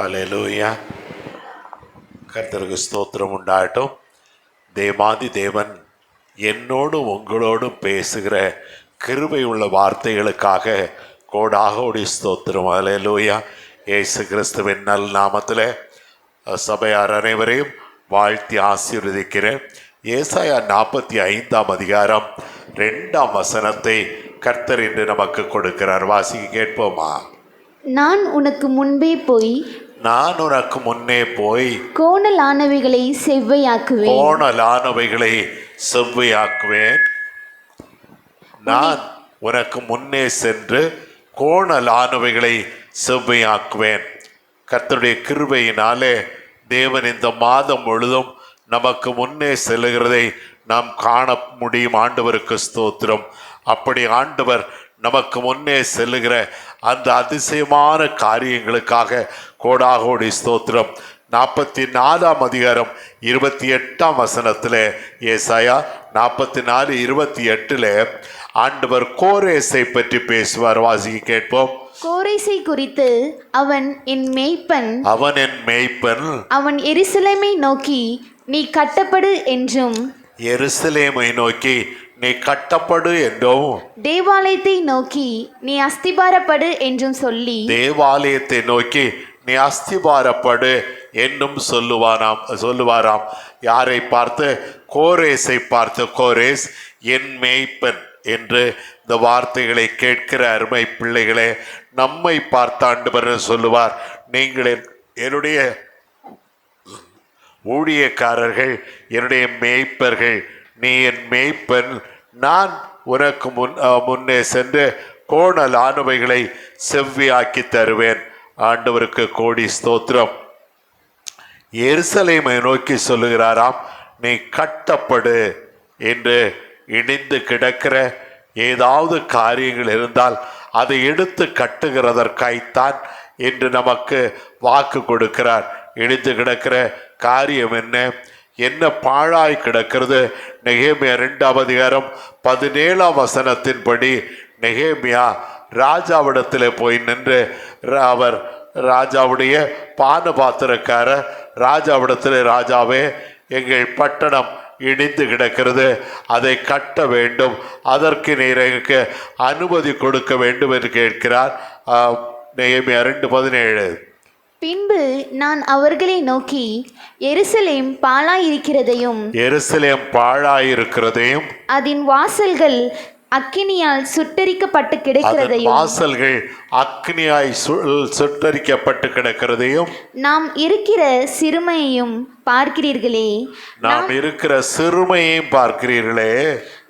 அலையலூயா கர்த்தருக்கு ஸ்தோத்திரம் உண்டாகட்டும். தேவாதி தேவன் என்னோடும் உங்களோடும் பேசுகிற கிருபை உள்ள வார்த்தைகளுக்காக கோடாகோடி ஸ்தோத்திரம். அலையலூயா ஏசு கிறிஸ்துவின் நல் நாமத்தில் சபையார் அனைவரையும் வாழ்த்தி ஆசீர்வதிக்கிறேன். ஏசாயா நாற்பத்தி ஐந்தாம் அதிகாரம் ரெண்டாம் வசனத்தை கர்த்தர் என்று நமக்கு கொடுக்கிறார். வாசிக்க கேட்போமா? நான் உனக்கு முன்பே போய் நான் உனக்கு முன்னே போய் கோணலானவைகளை செவ்வையாக்குவேன். கோணலானவைகளை செவ்வையாக்குவேன். நான் உனக்கு முன்னே சென்று கோணலானவைகளை செவ்வையாக்குவேன். கர்த்தருடைய கிருபையினாலே தேவன் இந்த மாதம் முழுதும் நமக்கு முன்னே செல்லுகிறதை நாம் காண முடியும். ஆண்டவருக்கு ஸ்தோத்திரம். அப்படி ஆண்டவர் நமக்கு முன்னே செல்லுகிற அந்த அதிசயமான காரியங்களுக்காக கோடாகோடி ஸ்தோத்திரம். நாற்பத்தி நாலாம் அதிகாரம் இருபத்தி எட்டாம் வசனத்தில் ஏசாயா நாற்பத்தி நாலு இருபத்தி எட்டில் ஆண்டவர் கோரேஸை பற்றி பேசுவார். வாசிக்க கேட்போம். கோரைசை குறித்து அவன் என் மேய்ப்பன். அவன் என் மேய்ப்பன். அவன் எருசலேமை நோக்கி நீ கட்டப்படு என்றும். எருசலேமை நோக்கி நீ கட்டப்படு என்றும். தேவாலயத்தை நோக்கி நீ அஸ்திபாரப்படு என்றும் சொல்லி. தேவாலயத்தை நோக்கி நீ அஸ்திபாரப்படு என்னும் சொல்லுவாராம் சொல்லுவாராம். யாரை பார்த்து? கோரேஸை பார்த்து. கோரேஸ் என் மேய்ப்பன் என்று இந்த வார்த்தைகளை கேட்கிற அருமை பிள்ளைகளே நம்மை பார்த்த சொல்லுவார். நீங்கள் என்னுடைய ஊழியக்காரர்கள் என்னுடைய மேய்ப்பர்கள் நீ என் மேய்ப்பன். நான் உனக்கு முன் முன்னே சென்று கோணல் ஆணுவைகளை செவ்வியாக்கி தருவேன். ஆண்டவருக்கு கோடி ஸ்தோத்திரம். எருசலேமை நோக்கி சொல்லுகிறாராம் நீ கட்டப்படு என்று இணைந்து கிடக்கிற ஏதாவது காரியங்கள் இருந்தால் அதை எடுத்து கட்டுகிறதற்காய்த்தான் என்று நமக்கு வாக்கு கொடுக்கிறார். இணைந்து கிடக்கிற காரியம் என்ன? என்ன பாழாய் கிடக்கிறது? நெகேமியா ரெண்டாம் அதிகாரம் பதினேழாம் வசனத்தின்படி நெகேமியா ராஜாவிடத்தில் போய் நின்று அவர் ராஜாவுடைய பானபாத்திரக்காரர் ராஜாவிடத்தில் ராஜாவே எங்கள் பட்டணம் இடிந்து கிடக்கிறது. அதை கட்ட வேண்டும். அதற்கு நீர் எங்களுக்கு அனுமதி கொடுக்க வேண்டும் என்று கேட்கிறார். ஆஹ், நெகேமியா ரெண்டு பதினேழு. பின்பு நான் அவர்களை நோக்கி எருசலேம் பாழாயிருக்கிறதையும் எருசலேம் பாழாயிருக்கிறதையும் அதன் வாசல்கள் அக்கினியால் சுட்டரிக்கப்பட்டு கிடக்கிறதையும் வாசல்கள் அக்னியாய் சுட்டரிக்கப்பட்டு கிடக்கிறதையும் நாம் இருக்கிற சிறுமையையும் பார்க்கிறீர்களே. நாம் இருக்கிற சிறுமையையும் பார்க்கிறீர்களே.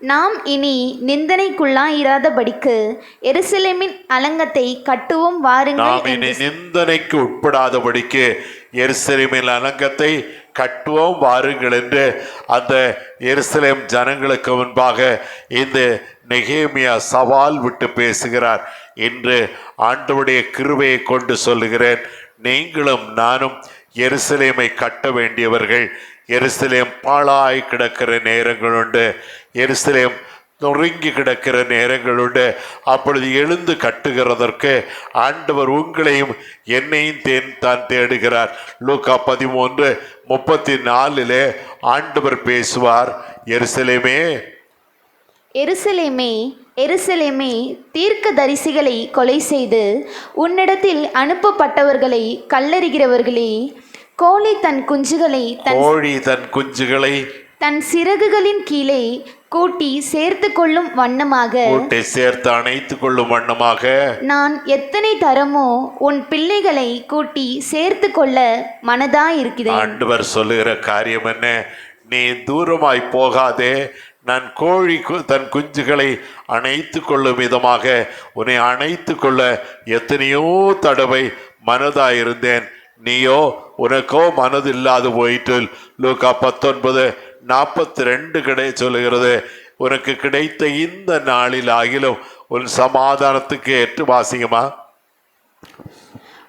நாம் இனி நிந்தனைக்குள்ளாயிராதபடிக்கு எருசலேமின் அலங்கத்தை கட்டுவோம் வாருங்கள் நாம் இனி நிந்தனைக்கு உட்படாதபடிக்கு எருசலேமின் அலங்கத்தை கட்டுவோம் வாருங்கள் என்று அந்த எருசலேம் ஜனங்களுக்கு முன்பாக இந்த நெகேமியா சவால் விட்டு பேசுகிறார். என்று ஆண்டவருடைய கிருவையை கொண்டு சொல்லுகிறேன். நீங்களும் நானும் எருசலேமை கட்ட வேண்டியவர்கள். எருசலேம் பாழாய் கிடக்கிற நேரங்கள் உண்டு. எருசலேம் நொறுங்கி கிடக்கிற நேரங்கள் உண்டு. அப்பொழுது எழுந்து கட்டுகிறதற்கு ஆண்டவர் உங்களையும் என்னையும் தேன் தான் தேடுகிறார். லூக்கா பதிமூன்று முப்பத்தி நாலிலே ஆண்டவர் பேசுவார். எருசலேமே எருசலேமே எருசலேமே தீர்க்க தரிசிகளை கொலை செய்து உன்னிடத்தில் அனுப்பப்பட்டவர்களை கல்லறிகிறவர்களே கோழி தன் குஞ்சுகளை தன் கோழி தன் குஞ்சுகளை தன் சிறகுகளின் கீழே கூட்டி சேர்த்து கொள்ளும் வண்ணமாக கூட்டை சேர்த்து அணைத்துக் கொள்ளும் வண்ணமாக நான் எத்தனை தரமோ உன் பிள்ளைகளை கூட்டி சேர்த்து கொள்ள மனதாயிருக்கிறேன். ஆண்டவர் சொல்லுகிற காரியம் என்ன? நீ தூரமாய் போகாதே நான் கோழி கு- தன் குஞ்சுகளை அணைத்து கொள்ளும் விதமாக உன்னை அணைத்து கொள்ள எத்தனையோ தடவை மனதாயிருந்தேன். நீயோ உனக்கோ மனது இல்லாது போயிட்டு லூக்கா பத்தொன்பது நாற்பத்தி ரெண்டு கிடை சொல்லுகிறது உனக்கு கிடைத்த இந்த நாளில் ஆகிலும் உன் சமாதானத்துக்கு ஏற்று வாசிங்கம்மா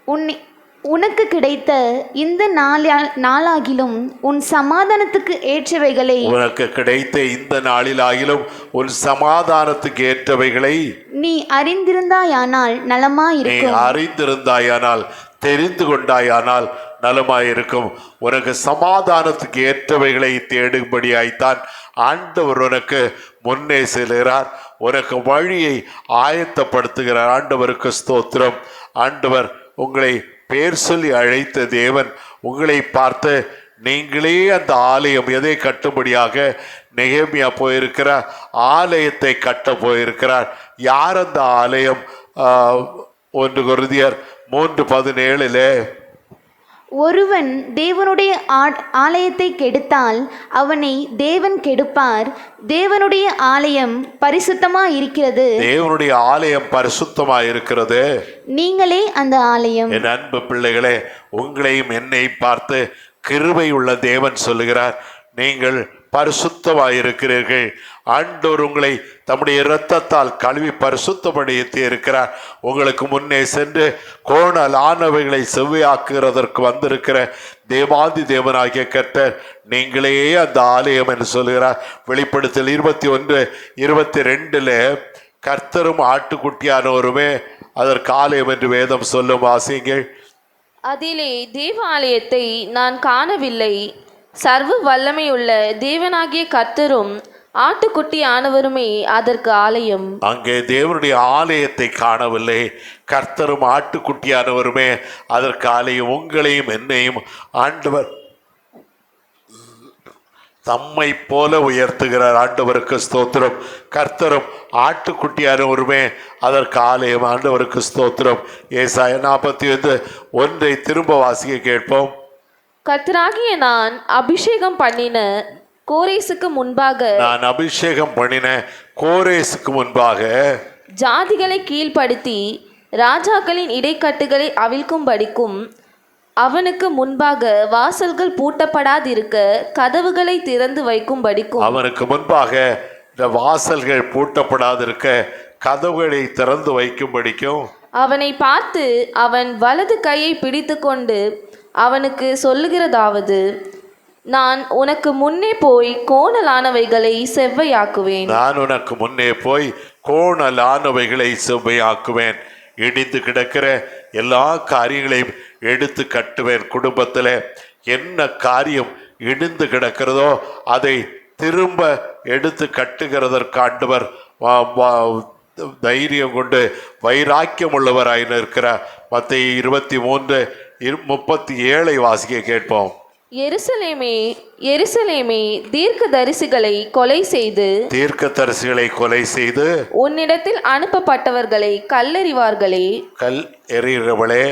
உன்னை உனக்கு கிடைத்த இந்த நாளா நாளாகிலும் உன் சமாதானத்துக்கு ஏற்றவைகளை உனக்கு கிடைத்த இந்த நாளில் ஆகிலும் உன் சமாதானத்துக்கு ஏற்றவைகளை நீ அறிந்திருந்தாயானால் நீ நலமாயிருக்கும் அறிந்திருந்தாயானால் தெரிந்து கொண்டாயானால் நலமாயிருக்கும். உனக்கு சமாதானத்துக்கு ஏற்றவைகளை தேடும்படியாய்த்தான் ஆண்டவர் உனக்கு முன்னே செல்கிறார். உனக்கு வழியை ஆயத்தப்படுத்துகிறார். ஆண்டவருக்கு ஸ்தோத்திரம். ஆண்டவர் உங்களை பேர் சொல்லி அழைத்த தேவன் உங்களை பார்த்து நீங்களே அந்த ஆலயம் எதை கட்டும்படியாக நெகமியா போயிருக்கிறார்? ஆலயத்தை கட்ட போயிருக்கிறார். யார் அந்த ஆலயம்? ஒன்று குருதியர் மூன்று பதினேழுல ஒருவன் தேவனுடைய ஆலயத்தை கெடுத்தால் அவனை தேவன் கெடுப்பார். தேவனுடைய ஆலயம் பரிசுத்தமா இருக்கிறது தேவனுடைய ஆலயம் பரிசுத்தமாய் இருக்கிறது நீங்களே அந்த ஆலயம். என் அன்பு பிள்ளைகளே உங்களையும் என்னையும் பார்த்து கிருபை உள்ள தேவன் சொல்லுகிறார். நீங்கள் பரிசுத்தமாய் இருக்கிறீர்கள் ஆண்டவர் உங்களை தம்முடைய இரத்தத்தால் கழுவி பரிசுத்தப்படுத்தி இருக்கிறார். உங்களுக்கு முன்னே சென்று கோணல் ஆனவைகளை செவ்வையாக்குகிறதற்கு வந்திருக்கிற தேவாதி தேவனாகிய கர்த்தர் நீங்களே அந்த ஆலயம் என்று சொல்கிறார். வெளிப்படுத்தல் இருபத்தி ஒன்று இருபத்தி ரெண்டில் கர்த்தரும் ஆட்டுக்குட்டியானோருமே அதற்கு ஆலயம் என்று வேதம் சொல்லும் வாசிங்கள் அதிலே தேவாலயத்தை நான் காணவில்லை. சர்வ வல்லமையுள்ள தேவனாகிய கர்த்தரும் ஆட்டுக்குட்டி ஆனவருமே அதற்கு ஆலயம். அங்கே தேவனுடைய ஆலயத்தை காணவில்லை. கர்த்தரும் ஆட்டுக்குட்டியானவருமே அதற்கு ஆலயம். உங்களையும் என்னையும் ஆண்டவர் தம்மை போல உயர்த்துகிறார். ஆண்டவருக்கு ஸ்தோத்திரம். கர்த்தரும் ஆட்டுக்குட்டியானவருமே அதற்கு ஆலயம். ஆண்டவருக்கு ஸ்தோத்திரம். ஏசாய நாற்பத்தி வந்து ஒன்றை திரும்ப வாசிக்க கேட்போம். கர்த்தராகிய நான் அபிஷேகம் பண்ணின கோரேசுக்கு முன்பாக நான் அபிஷேகம் பண்ணின கோரேசுக்கு முன்பாக ஜாதிகளை கீழ்ப்படுத்தி ராஜாக்களின் இடைக்கட்டுகளை அவிழ்க்கும்படிக்கும் அவனுக்கு முன்பாக வாசல்கள் பூட்டப்படாதிருக்க கதவுகளை திறந்து வைக்கும்படிக்கும் அவனுக்கு முன்பாக இந்த வாசல்கள் பூட்டப்படாதிருக்க கதவுகளை திறந்து வைக்கும்படிக்கும் அவனை பார்த்து அவன் வலது கையை பிடித்துக்கொண்டு அவனுக்கு சொல்லுகிறதாவது நான் உனக்கு முன்னே போய் கோணலானவைகளை செவ்வையாக்குவேன். நான் உனக்கு முன்னே போய் கோணலானவைகளை செவ்வையாக்குவேன். இடிந்து கிடக்கிற எல்லா காரியங்களையும் எடுத்து கட்டுவேன் குடும்பத்தில். என்ன காரியம் இடிந்து கிடக்கிறதோ அதை திரும்ப எடுத்து கட்டுகிறதற்கு ஆண்டவர் வா- தைரியம் கொண்டு வைராக்கியம் உள்ளவராய் இருக்கிறார் மற்ற இருபத்தி மூன்று இரு- முப்பத்தி ஏழை வாசிக்க கேட்போம். எருசலேமே எருசலேமே தீர்க்க தரிசிகளை கொலை செய்து தீர்க்கதரிசிகளை கொலை செய்து உன்னிடத்தில் அனுப்பப்பட்டவர்களை கல்லறிவார்களே. கல் எறிகிறவளே.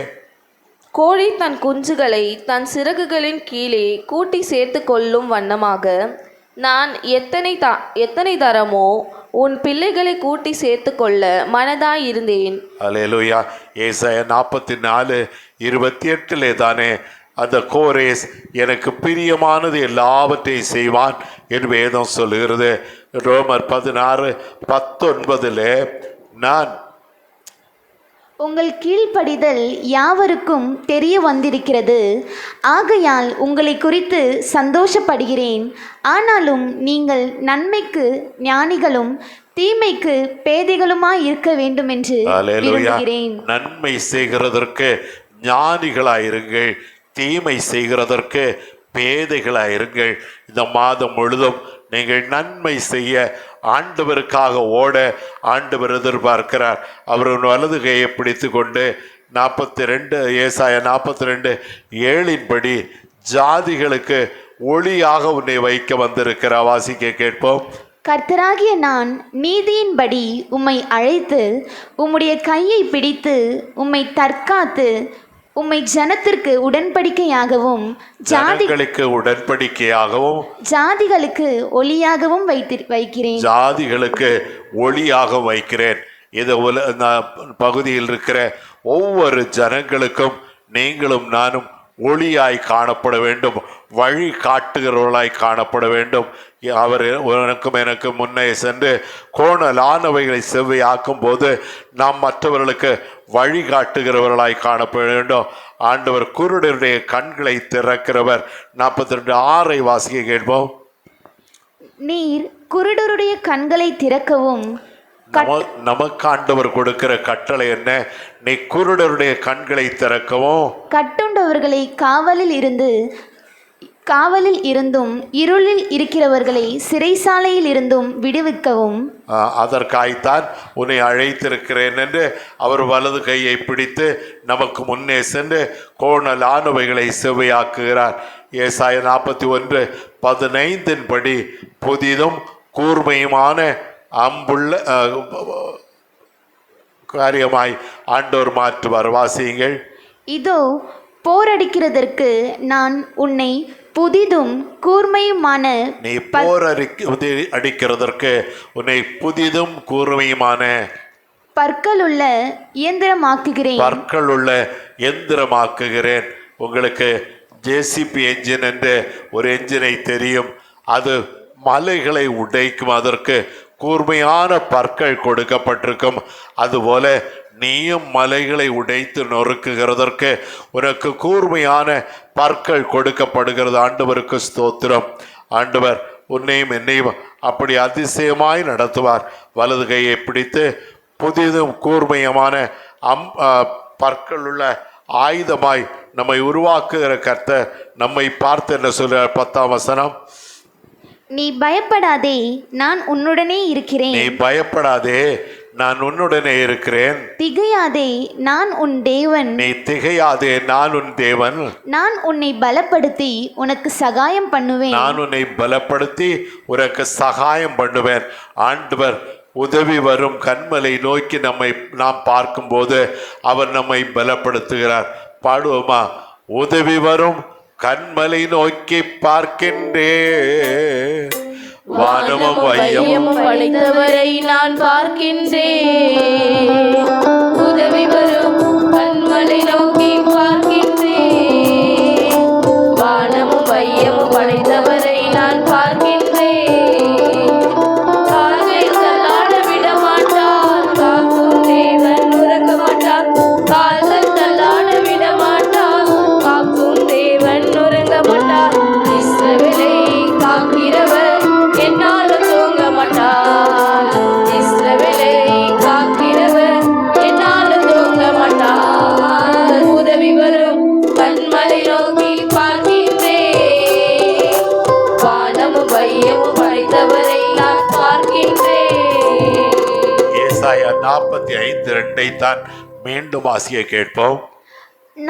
கோழி தன் குஞ்சுகளை தன் சிறகுகளின் கீழே கூட்டி சேர்த்து கொள்ளும் வண்ணமாக நான் எத்தனை த எத்தனை தரமோ உன் பிள்ளைகளை கூட்டி சேர்த்து கொள்ள மனதாயிருந்தேன். அலையலுயா ஏசாய நாற்பத்தி நாலு இருபத்தி எட்டிலே தானே அந்த கோரேஸ் எனக்கு பிரியமானது எல்லாவற்றையும் செய்வான் என்று வேதம் சொல்லுகிறது. ரோமர் பதினாறு பத்தொன்பதுல நான் உங்கள் கீழ்ப்படிதல் யாவருக்கும் தெரிய வந்திருக்கிறது. ஆகையால் உங்களை குறித்து சந்தோஷப்படுகிறேன். ஆனாலும் நீங்கள் நன்மைக்கு ஞானிகளும் தீமைக்கு பேதைகளுமாய் இருக்க வேண்டும் என்று நன்மை செய்கிறதற்கு ஞானிகளாயிருங்கள். தீமை செய்கிறதற்கு பேதைகளாயிருங்கள். இந்த மாதம் முழுதும் நீங்கள் நன்மை செய்ய ஆண்டவருக்காக ஓட ஆண்டவர் எதிர்பார்க்கிறார். அவர் வலது கையை பிடித்து கொண்டு நாற்பத்தி ரெண்டு ஏசாய நாற்பத்தி ரெண்டு ஏழின்படி ஜாதிகளுக்கு ஒளியாக உன்னை வைக்க வந்திருக்கிற வாசிக்க கேட்போம். கர்த்தராகிய நான் நீதியின்படி உம்மை அழைத்து உம்முடைய கையை பிடித்து உம்மை தற்காத்து உம்மை ஜனத்திற்கு உடன்படிக்கையாகவும் ஜாதி ஜனங்களுக்கு உடன்படிக்கையாகவும் ஜாதிகளுக்கு ஒளியாகவும் வைத்து வைக்கிறேன். ஜாதிகளுக்கு ஒளியாக வைக்கிறேன். இது உல பகுதியில் இருக்கிற ஒவ்வொரு ஜனங்களுக்கும் நீங்களும் நானும் ஒளியாய் காணப்பட வேண்டும். வழி காட்டுகிறவர்களாய் காணப்பட வேண்டும். அவர் உனக்கும் எனக்கு முன்னே சென்று கோணலானவைகளை செவ்வையாக்கும் போது நாம் மற்றவர்களுக்கு வழி காட்டுகிறவர்களாய் காணப்பட வேண்டும். ஆண்டவர் குருடருடைய கண்களை திறக்கிறவர். நாற்பத்தி ரெண்டு ஆறை வாசிக்க கேட்போம். நீர் குருடருடைய கண்களை திறக்கவும் நம நமக்கு ஆண்டவர் கொடுக்கிற கட்டளை என்ன? நீ குருடருடைய கண்களை திறக்கவும். கட்டுண்டவர்களை காவலில் இருந்து காவலில் இருந்தும் இருளில் இருக்கிறவர்களை சிறைசாலையில் இருந்தும் விடுவிக்கவும். அதற்காய்த்தான் உன்னை அழைத்திருக்கிறேன் என்று அவர் வலது கையை பிடித்து நமக்கு முன்னே சென்று கோணலானவைகளை செவ்வையாக்குகிறார். ஏசாய நாற்பத்தி ஒன்று பதினைந்தின் படி புதிதும் கூர்மையுமான அம்புள்ள காரியமாய் ஆண்டோர் மாற்றுவார் வாசியுங்கள் இதோ போரடிக்கிறதற்கு நான் உன்னை புதிதும் கூர்மையுமான நீ போர் அடிக்க அடிக்கிறதற்கு உன்னை புதிதும் கூர்மையுமான பற்களுள்ள இயந்திரமாக்குகிறேன். பற்கள் உள்ள எந்திரமாக்குகிறேன் உங்களுக்கு ஜேசிபி என்ஜின் என்று ஒரு என்ஜினை தெரியும். அது மலைகளை உடைக்கும் அதற்கு கூர்மையான பற்கள் கொடுக்கப்பட்டிருக்கும். அதுபோல நீயும் மலைகளை உடைத்து நொறுக்குகிறதற்கு உனக்கு கூர்மையான பற்கள் கொடுக்கப்படுகிறது. ஆண்டவருக்கு ஸ்தோத்திரம். ஆண்டவர் உன்னையும் என்னையும் அப்படி அதிசயமாய் நடத்துவார். வலது கையை பிடித்து புதிதும் கூர்மையமான அம் பற்கள் பற்களுள்ள ஆயுதமாய் நம்மை உருவாக்குகிற கர்த்தர் நம்மை பார்த்து என்ன சொல்றார்? பத்தாம் வசனம். நீ பயப்படாதே நான் உன்னுடனே நீ இருக்கிறேன் பயப்படாதே நான் உன்னுடனே இருக்கிறேன். திகையாதே நான் உன் தேவன். நீ திகையாதே நான் உன் தேவன். நான் உன்னை பலப்படுத்தி உனக்கு சகாயம் பண்ணுவேன். நான் உன்னை பலப்படுத்தி உனக்கு சகாயம் பண்ணுவேன். ஆண்டவர் உதவி வரும் கண்மலை நோக்கி நம்மை நாம் பார்க்கும்போது அவர் நம்மை பலப்படுத்துகிறார். பாடுவோமா? உதவி வரும் கண்மலை நோக்கி பார்க்கின்றே வானமும் வையமும் வையமும் படைத்தவரை நான் பார்க்கின்றேன். உதவி வரும் கண்மலை நோக்கி நாற்பத்தி ஐந்து ரெண்டை தான் மீண்டும் ஆசியை கேட்போம்.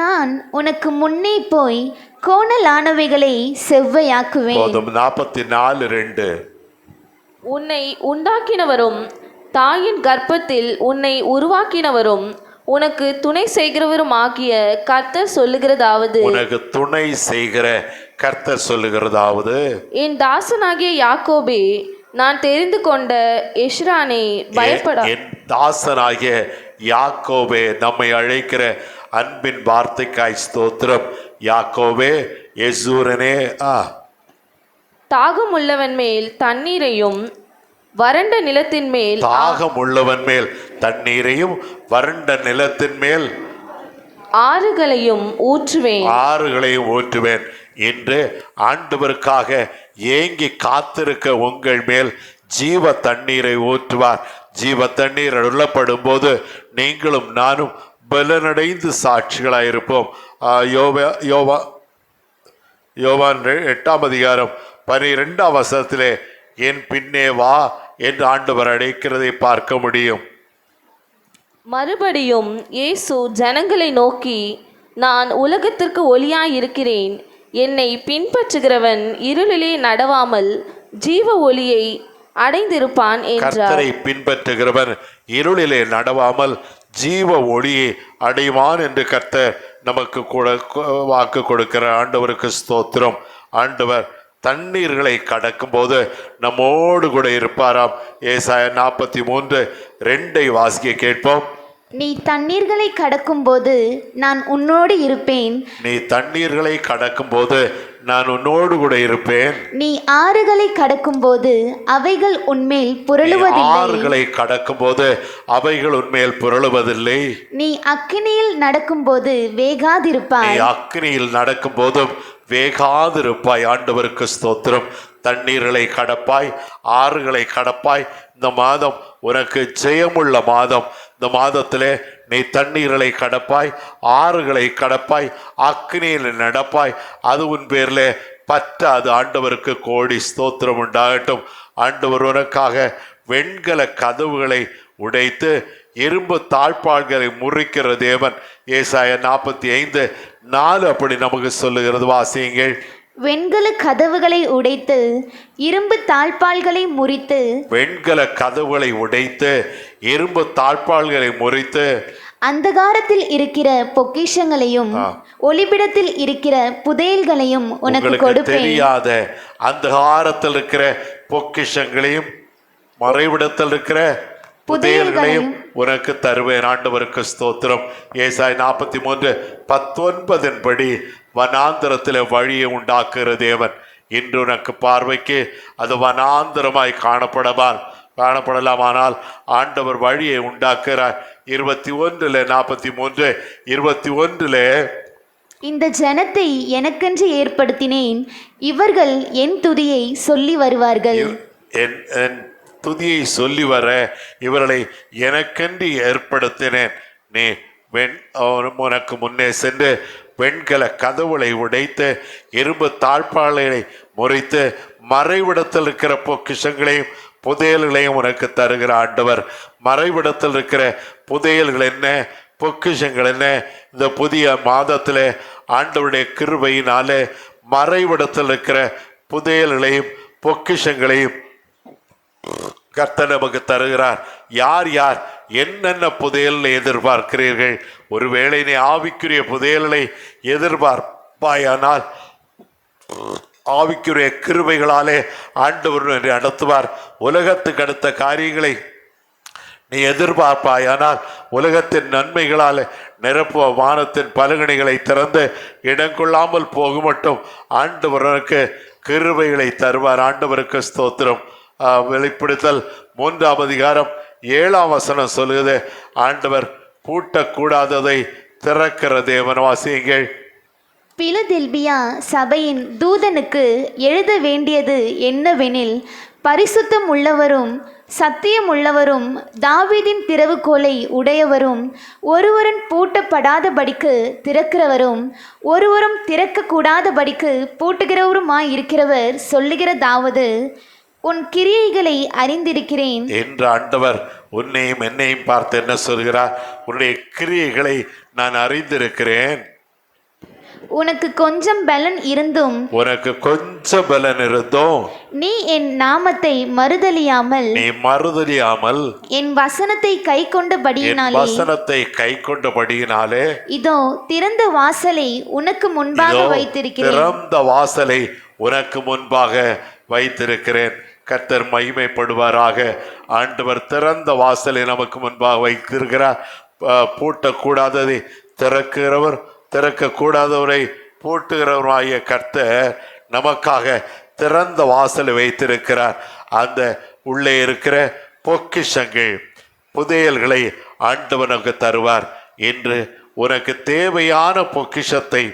நான் உனக்கு முன்னே போய் கோணலானவைகளை செவ்வையாக்குவேன். போதும் நாற்பத்தி நாலு ரெண்டு உன்னை உண்டாக்கினவரும் தாயின் கர்ப்பத்தில் உன்னை உருவாக்கினவரும் உனக்கு துணை செய்கிறவரும் ஆகிய கர்த்தர் சொல்லுகிறதாவது. உனக்கு துணை செய்கிற கர்த்தர் சொல்லுகிறதாவது. என் தாசனாகிய யாக்கோபே நான் தெரிந்து கொண்ட எஷ்ரானே பயப்படா என் தாசனாகிய யாக்கோபே நம்மை அழைக்கிற அன்பின் வார்த்தைக்காய் ஸ்தோத்திரம். யாக்கோபே எசூரனே ஆ. தாகம் உள்ளவன் மேல் தண்ணீரையும் வறண்ட நிலத்தின் மேல் தாகம் உள்ளவன் மேல் தண்ணீரையும் வறண்ட நிலத்தின் மேல் ஆறுகளையும் ஊற்றுவேன். ஆறுகளையும் ஊற்றுவேன். என்று ஆண்டவருக்காக ஏங்கி காத்திருக்க உங்கள் மேல் ஜீவ தண்ணீரை ஊற்றுவார். ஜீவ தண்ணீர் அருளப்படும் போது நீங்களும் நானும் பலனடைந்து சாட்சிகளாயிருப்போம் இருப்போம். யோவா யோவா யோவான் எட்டாம் அதிகாரம் பனிரெண்டாம் வசனத்திலே என் பின்னே வா என்று ஆண்டவர் அழைக்கிறதை பார்க்க முடியும். மறுபடியும் இயேசு ஜனங்களை நோக்கி நான் உலகத்திற்கு ஒளியாயிருக்கிறேன். என்னை பின்பற்றுகிறவன் இருளிலே நடவாமல் ஜீவ ஒளியை அடைந்திருப்பான் என்றார். பின்பற்றுகிறவன் இருளிலே நடவாமல் ஜீவ ஒளியை அடைவான் என்று கத்த நமக்கு கூட வாக்கு கொடுக்கிற ஆண்டவருக்கு ஸ்தோத்திரம். ஆண்டவர் தண்ணீர்களை கடக்கும்போது நம்மோடு கூட இருப்பாராம். ஏசாய நாற்பத்தி மூன்று ரெண்டை வாசிக்க கேட்போம். நீ தண்ணீர்களை கடக்கும்போது நான் உன்னோடு இருப்பேன். நீ தண்ணீர்களை கடக்கும்போது நான் உன்னோடு கூட இருப்பேன். நீ ஆறுகளை கடக்கும்போது அவைகள் உன்மேல் நீ புரளுவதில்லை ஆறுகளை கடக்கும்போது அவைகள் உன்மேல் புரளுவதில்லை. நீ அக்கினியில் நடக்கும்போது நீ வேகாதிருப்பாய். அக்னியில் நடக்கும் போதும் வேகாதிருப்பாய். ஆண்டவருக்கு ஸ்தோத்திரம். தண்ணீர்களை கடப்பாய் ஆறுகளை கடப்பாய். இந்த மாதம் உனக்கு ஜெயமுள்ள மாதம். இந்த மாதத்திலே நீ தண்ணீர்களை கடப்பாய் ஆறுகளை கடப்பாய் அக்னியில் நடப்பாய். அது உன் பேரில் பற்றாது. ஆண்டவருக்கு கோடி ஸ்தோத்திரம் உண்டாகட்டும். ஆண்டவர் உனக்காக வெண்கல கதவுகளை உடைத்து இரும்பு தாழ்பாள்களை முறிக்கிற தேவன். ஏசாய நாற்பத்தி ஐந்து நாலு அப்படி நமக்கு சொல்லுகிறது. வாசியுங்கள். வெண்கல கதவுகளை உடைத்து இரும்பு தாழ்பால்களை முறித்து. வெண்கல கதவுகளை உடைத்து இரும்பு தாழ்பாள்களை முறித்து. அந்தகாரத்தில் இருக்கிற பொக்கிஷங்களையும் ஒளிபிடத்தில் இருக்கிற புதையல்களையும் உனக்கு உங்களுக்கு கொடுப்பேன். தெரியாத அந்தகாரத்தில் இருக்கிற பொக்கிஷங்களையும் மறைவிடத்தில் இருக்கிற புதையல்களையும் உனக்கு தருவேன். ஆண்டவருக்கு ஸ்தோத்திரம். ஏசாய் நாற்பத்தி மூன்று பத்தொன்பதின் படி வனாந்திரத்தில் வழியை உண்டாக்குகிற தேவன். இன்று உனக்கு பார்வைக்கு அது வனாந்திரமாய் காணப்படமால் காணப்படலாமானால் ஆண்டவர் வழியை உண்டாக்குகிறார். இருபத்தி ஒன்றுல நாற்பத்தி மூன்று இருபத்தி ஒன்றுல இந்த ஜனத்தை எனக்கென்று ஏற்படுத்தினேன். இவர்கள் என் துதியை சொல்லி வருவார்கள். என் துதியை சொல்லி வர இவர்களை எனக்கென்று ஏற்படுத்தினேன். நீ வெண் உனக்கு முன்னே சென்று வெண்கல கதவுளை உடைத்து இரும்பு தாழ்பாளைகளை முறித்து மறைவிடத்தில் இருக்கிற பொக்கிஷங்களையும் புதையல்களையும் உனக்கு தருகிற ஆண்டவர். மறைவிடத்தில் இருக்கிற புதையல்கள் என்ன? பொக்கிஷங்கள் என்ன? இந்த புதிய மாதத்தில் ஆண்டவருடைய கிருபையினாலே மறைவிடத்தில் இருக்கிற புதையல்களையும் பொக்கிஷங்களையும் கர்த்தர் நமக்கு தருகிறார். யார் யார் என்னென்ன புதையல் எதிர்பார்க்கிறீர்கள்? ஒருவேளை நீ ஆவிக்குரிய புதையலை எதிர்பார்ப்பாயானால் ஆவிக்குரிய கிருபைகளாலே ஆண்டவர் என்று நடத்துவார். உலகத்துக்கு அடுத்த காரியங்களை நீ எதிர்பார்ப்பாயானால் உலகத்தின் நன்மைகளால் நிரப்புவ வானத்தின் பலகணிகளை திறந்து இடங்கொள்ளாமல் போக மட்டும் ஆண்டவருக்கு கிருபைகளை தருவார். ஆண்டவருக்கு ஸ்தோத்திரம். வெளிப்படுத்தல் மூன்றாம் அதிகாரம் ஏழாம் வசனம் சொல்லுது ஆண்டவர் பூட்டக்கூடாததை திறக்கிற தேவன் வாசியுங்கள் பிலதெல்பியா சபையின் தூதனுக்கு எழுத வேண்டியது என்னவெனில் பரிசுத்தம் உள்ளவரும் சத்தியம் உள்ளவரும் தாவீதின் திறவுகோலை உடையவரும் ஒருவரும் பூட்டப்படாதபடிக்கு திறக்கிறவரும் ஒருவரும் திறக்கக்கூடாதபடிக்கு பூட்டுகிறவருமாய் இருக்கிறவர் சொல்லுகிறதாவது உன் கிரியைகளை அறிந்திருக்கிறேன். என்று ஆண்டவர் உன்னையும் என்னையும் பார்த்து என்ன சொல்கிறார்? உன்னுடைய கிரியைகளை நான் அறிந்திருக்கிறேன். உனக்கு கொஞ்சம் பலன் இருந்தும் உனக்கு கொஞ்சம் பலன் இருந்தும் நீ என் நாமத்தை மறுதலியாமல் நீ மறுதலியாமல் என் வசனத்தை கை கொண்டபடியினாலே வசனத்தை கை கொண்டபடியினாலே இதோ திறந்த வாசலை உனக்கு முன்பாக வைத்திருக்கிறேன். திறந்த வாசலை உனக்கு முன்பாக வைத்திருக்கிறேன். கர்த்தர் மகிமைப்படுவாராக. ஆண்டவர் திறந்த வாசலை நமக்கு முன்பாக வைத்திருக்கிறார். பூட்டக்கூடாததை திறக்கிறவர் திறக்கக்கூடாதவரை பூட்டுகிறவராகிய கர்த்தர் நமக்காக திறந்த வாசலை வைத்திருக்கிறார். அந்த உள்ளே இருக்கிற பொக்கிஷங்கள் புதையல்களை ஆண்டவர் நமக்கு தருவார். என்று உனக்கு தேவையான பொக்கிஷத்தை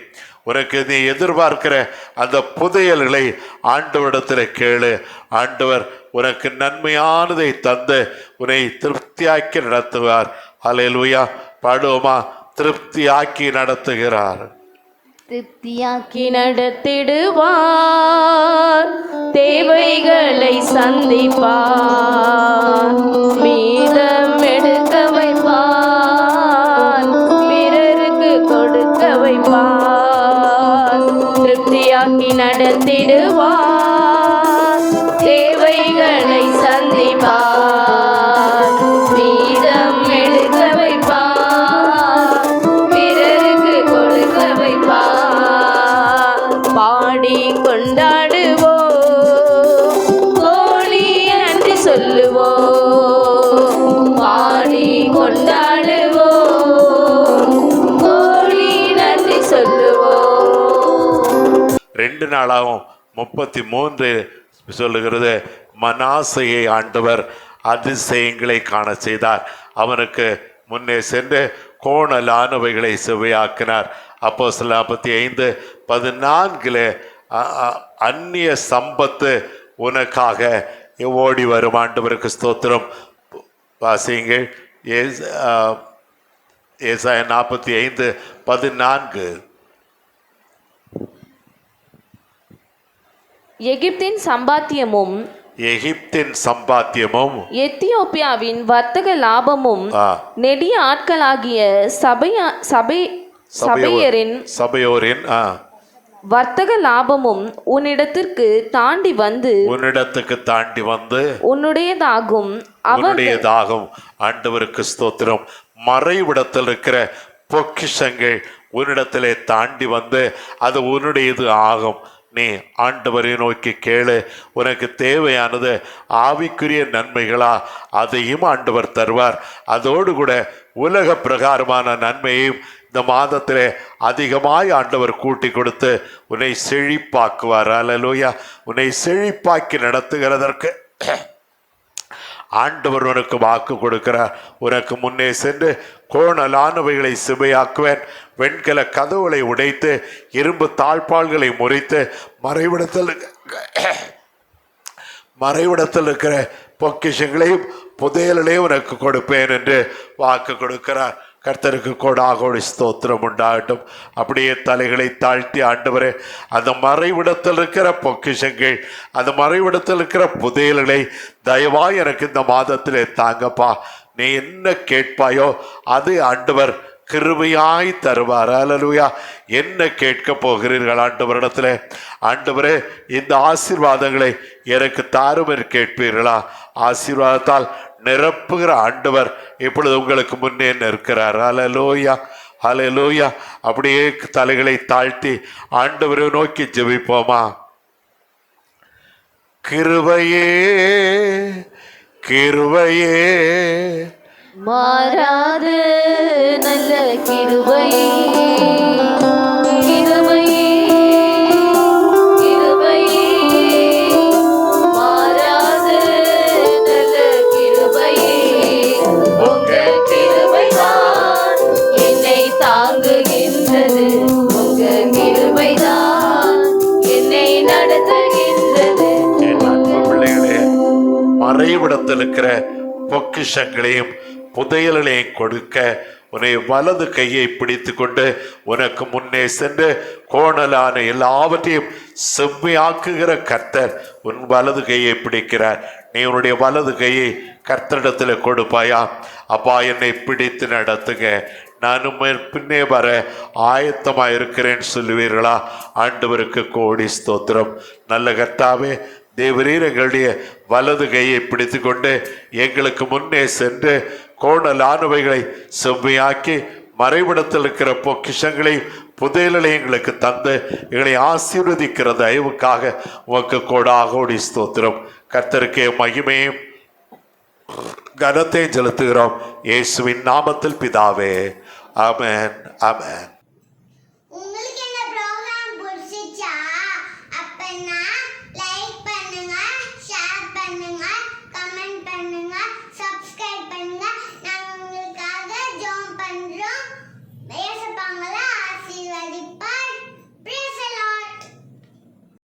உனக்கு நீ எதிர்பார்க்கிற அந்த புதையல்களை ஆண்டவரிடத்தில் கேளு. ஆண்டவர் உனக்கு நன்மையானதை தந்து உன்னை திருப்தியாக்கி நடத்துவார். அலையலுயா பாடுவோமா? திருப்தியாக்கி நடத்துகிறார். திருப்தியாக்கி நடத்திடுவார். தேவைகளை சந்திப்பார். மீதம் எடுக்க வைப்பார். பிறருக்கு கொடுக்க வைப்பார். திருப்தியாக்கி நடத்திடுவார் நாளாகவும் முப்பத்தி மூன்று சொல்லுகிறது மனாசையை ஆண்டவர் அதிசயங்களை காண செய்தார். அவனுக்கு முன்னே சென்று கோணலானவைகளை செவ்வையாக்கினார் அப்போ நாற்பத்தி ஐந்து பதினான்கில் அ- அந்நிய சம்பத்து உனக்காக ஓடி வரும். ஆண்டவருக்கு ஸ்தோத்திரம். வாசியுங்கள். ஏசாயம் நாற்பத்தி ஐந்து பதினான்கு. எகிப்தின் சம்பாத்தியமும் எகிப்தின் சம்பாத்தியமும் எத்தியோப்பியாவின் வர்த்தக லாபமும் நெடிய ஆட்களாகிய சபையா சபை சபையரின் சபையோரின் வர்த்தக லாபமும் உன்னிடத்திற்கு தாண்டி வந்து உன்னிடத்துக்கு தாண்டி வந்து உன்னுடையதாகும். அவர் உன்னுடையதாகும். ஆண்டவருக்கு ஸ்தோத்திரம். மறைவிடத்தில் இருக்கிற பொக்கிஷங்கள் உன்னிடத்திலே தாண்டி வந்து அது உன்னுடையது ஆகும். நீ ஆண்டவரை நோக்கி கேளு. உனக்கு தேவையானது ஆவிக்குரிய நன்மைகளா? அதையும் ஆண்டவர் தருவார். அதோடு கூட உலக பிரகாரமான நன்மையையும் இந்த மாதத்திலே அதிகமாய் ஆண்டவர் கூட்டி கொடுத்து உன்னை செழிப்பாக்குவார். அலலூயா உன்னை செழிப்பாக்கி நடத்துகிறதற்கு ஆண்டவர் உனக்கு வாக்கு கொடுக்கிறார். உனக்கு முன்னே சென்று கோணலானவைகளை சிவையாக்குவேன். வெண்கல கதவுகளை உடைத்து இரும்பு தாழ்பால்களை முறித்து மறைவிடத்தில் மறைவிடத்தில் இருக்கிற பொக்கிஷங்களையும் புதையலையும் உனக்கு கொடுப்பேன் என்று வாக்கு கொடுக்கிறார். கர்த்தருக்கு கோடாகோடி ஸ்தோத்திரம் உண்டாகட்டும். அப்படியே தலைகளை தாழ்த்தி ஆண்டவரே அந்த மறைவிடத்தில் இருக்கிற பொக்கிஷங்கள் அந்த மறைவிடத்தில் இருக்கிற புதையல்களை தயவாய் எனக்கு இந்த மாதத்திலே தாங்கப்பா. நீ என்ன கேட்பாயோ அது ஆண்டவர் கிருபையாய் தருவார். அலலுயா என்ன கேட்க போகிறீர்கள் ஆண்டவரிடத்தில்? ஆண்டவரே இந்த ஆசீர்வாதங்களை எனக்கு தாருமர் கேட்பீர்களா? ஆசீர்வாதத்தால் நிரப்புகிற ஆண்டவர் இப்பொழுது உங்களுக்கு முன்னே நிற்கிறார். அலலோயா அலலோயா அப்படியே தலைகளை தாழ்த்தி ஆண்டவரை நோக்கி ஜெபிப்போமா? கிருபையே கிருபையே மாறாது நல்ல கிருபை. மறைவிடத்தில் இருக்கிற பொக்கிஷங்களையும் புதையலையும் கொடுக்க உன்னை வலது கையை பிடித்து கொண்டு உனக்கு முன்னே சென்று கோணலான எல்லாவற்றையும் செம்மையாக்குகிற கர்த்தர் உன் வலது கையை பிடிக்கிறார். நீ உன்னுடைய வலது கையை கர்த்தரிடத்தில் கொடுப்பாயா? அப்பா என்னை பிடித்து நடத்துங்க. நானும் பின்னே வர ஆயத்தமாக இருக்கிறேன்னு சொல்லுவீர்களா? ஆண்டவருக்கு கோடி ஸ்தோத்திரம். நல்ல கர்த்தாவே தேவரீர் எங்களுடைய வலது கையை பிடித்து கொண்டு எங்களுக்கு முன்னே சென்று கோணலானவைகளை செவ்வையாக்கி மறைவிடத்தில் இருக்கிற பொக்கிஷங்களையும் புதையலை எங்களுக்கு தந்து எங்களை ஆசீர்வதிக்கிற தயவுக்காக உமக்கு கோடாகோடி ஸ்தோத்திரம். கர்த்தருக்கே மகிமையும் கனத்தை செலுத்துகிறோம். இயேசுவின் நாமத்தில் பிதாவே. அமேன் அமேன்